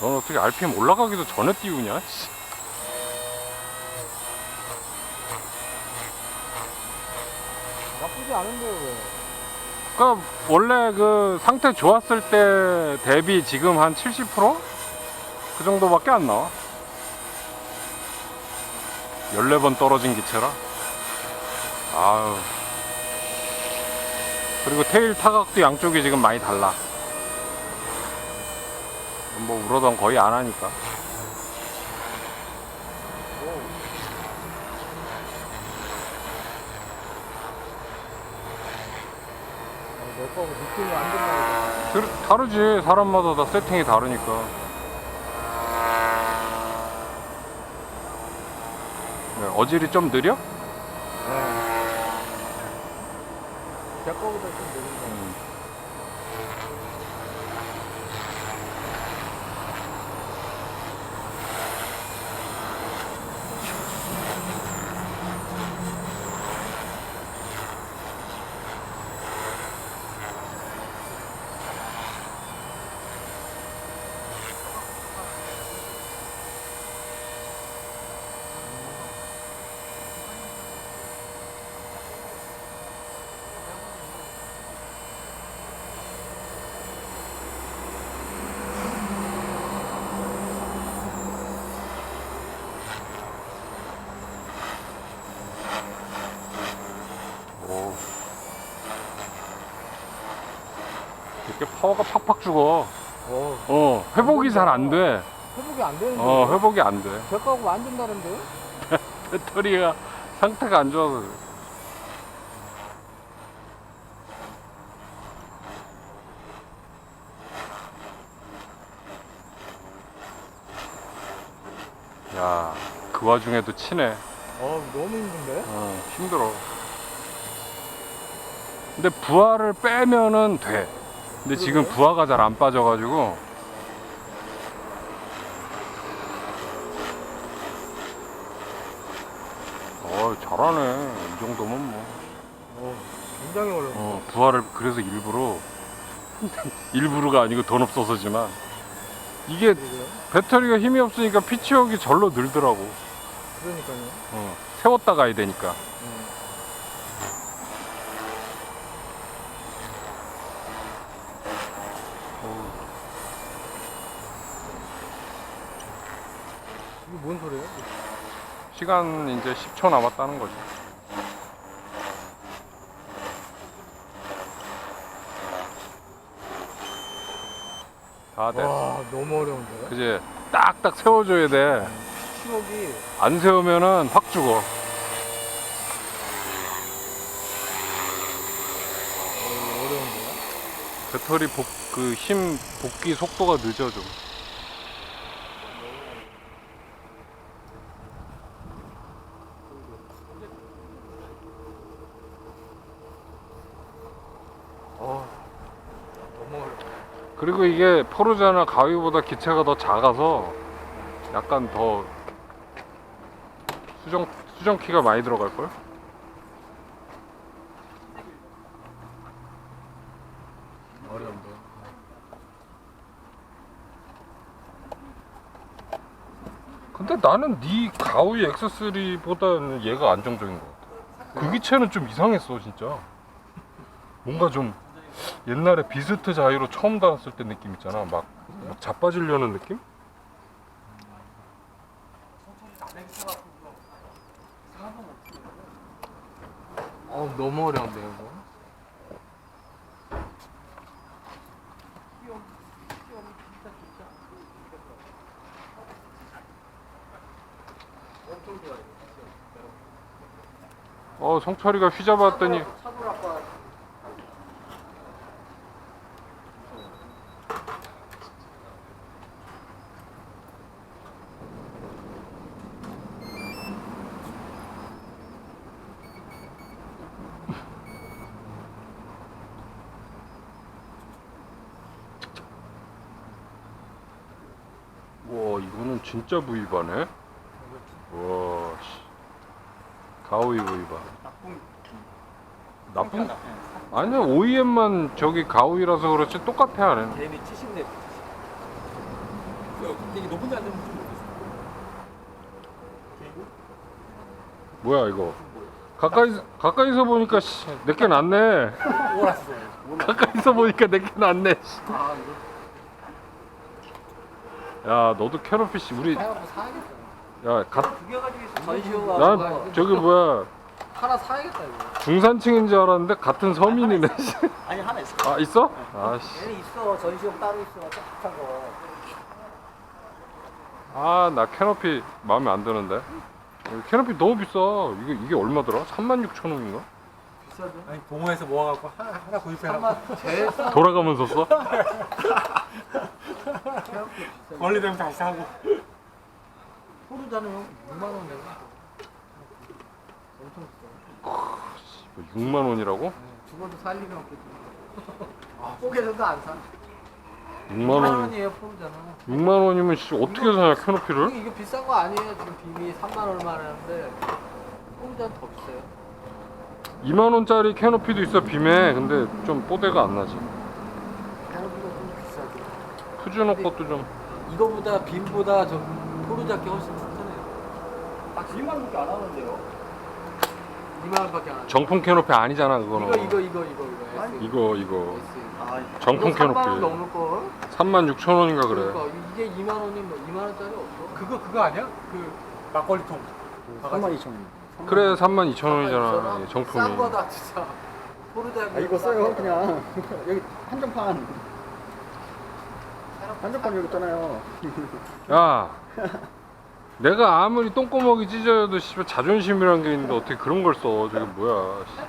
넌 어떻게 RPM 올라가기도 전에 띄우냐? 씨. 나쁘지 않은데요 왜? 그러니까 원래 그 상태 좋았을 때 대비 지금 한 70%? 그 정도밖에 안 나와. 14번 떨어진 기체라. 아유. 그리고 테일 타각도 양쪽이 지금 많이 달라. 뭐 우러던 거의 안 하니까. 내 거하고 느낌이 안 된다 들- 다르지. 사람마다 다 세팅이 다르니까. 네, 어질이 좀 느려? 네. 제 거보다 좀 느린 이렇게 파워가 팍팍 죽어. 어, 어, 회복이 잘 안 돼. 회복이 안 되는데 어, 회복이 안 돼. 제 거하고 완전 다른데? 배터리가 상태가 안 좋아서. 그래. 야, 그 와중에도 치네. 어 너무 힘든데? 어, 힘들어. 근데 부하를 빼면은 돼. 근데 지금. 부하가 잘 안 빠져가지고. 어, 잘하네. 이 정도면 뭐. 어 굉장히 어려워 어, 부하를 그래서 일부러 일부러가 아니고 돈 없어서지만 이게 그러게요. 배터리가 힘이 없으니까 피치역이 절로 늘더라고. 그러니까요 어, 세웠다 가야 되니까. 뭔 소리예요? 시간 이제 10초 남았다는 거지. 다 됐어. 와 너무 어려운데? 그지? 딱딱 세워줘야 돼. 추억이 안 세우면은 확 죽어. 어, 어려운데요? 배터리 복, 그 힘 복귀 속도가 늦어져. 어 너무 어려워 그리고 이게 포르자나 가위보다 기체가 더 작아서 약간 더 수정 수정키가 많이 들어갈 걸? 어려운데 근데 나는 네 가위 X3보다는 얘가 안정적인 것 같아. 그 기체는 좀 이상했어 진짜. 뭔가 좀 옛날에 비스트 자이로 처음 달았을 때 느낌 있잖아. 막, 막 자빠지려는 느낌? 어 너무 어려운데 이거 어 성철이가 휘잡았더니 와 이거는 진짜 부위바네. 와 씨. 가오이 부위바. 나쁜 아니야 OEM만 저기 가오이라서 그렇지 똑같아 안에는. 개인이 70대 되게 높은 데 앉으면 좀 뭐야 이거? 가까이 가까이서 보니까 씨, 내게 낫네. 오랐어. 가까이서 보니까 내게 낫네. 씨. 아 이거 야 너도 캐럿피시 우리. 사야겠다. 야 가, 두개 가지고 있어. 전시호가 난 저기 뭐야 하나 사야겠다 이거. 중산층인 줄 알았는데 같은 서민이네. 씨. 아니 하나 있어. 아 있어? 아씨. 얘는 있어. 전시용 따로 있어. 딱딱한 거. 아 나 캐노피 마음에 안 드는데. 캐노피 너무 비싸. 이게 이게 얼마더라? 36,000원인가? 비싸죠? 아니 동호회에서 모아갖고 하나, 하나 구입해갖고 3만 제일 싼 돌아가면서 써? 원래 되면 다시 사고 포르자는 6만 원 내고. 엄청 비싸. 6만 원이라고? 네, 죽어도 살 리가 없겠지. 아, 포개서도 안 사. 6만 6만 원. 원이에요 포르자는. 6만 원이면 씨 어떻게 사냐 캐노피를? 이거 비싼 거 아니에요. 지금 빔이 3만 얼마라는데 포르자는 더 비싸요. 2만 원짜리 캐노피도 있어 빔에. 근데 좀 뽀대가 안 나지. 푸주노 것도 좀. 이거보다 빔보다 저 포르자 게 훨씬 튼튼해요. 아 2만 원밖에 안 하는데요. 2만 원밖에 안 하죠. 정품 캐노피 아니잖아 그거는. 이거 이거 이거 이거 이거 S. 이거 이거 S. 아 정품 이거 3만 원 캐노피. 넘을 걸? 3만 6천 원인가 그래. 그러니까 이게 2만 원이면 뭐 2만 원짜리 없어. 그거 그거 아니야? 그 막걸리통 3만 2천 원. 그래 3만 2천 아, 원이잖아 싼 정품이. 거다 진짜. 포르자 아 이거 써요 그냥 여기 한정판. 한정판 여기 있잖아요. 야, 내가 아무리 똥구멍이 찢어져도 자존심이란 게 있는데 어떻게 그런 걸 써? 저게 뭐야? 씨.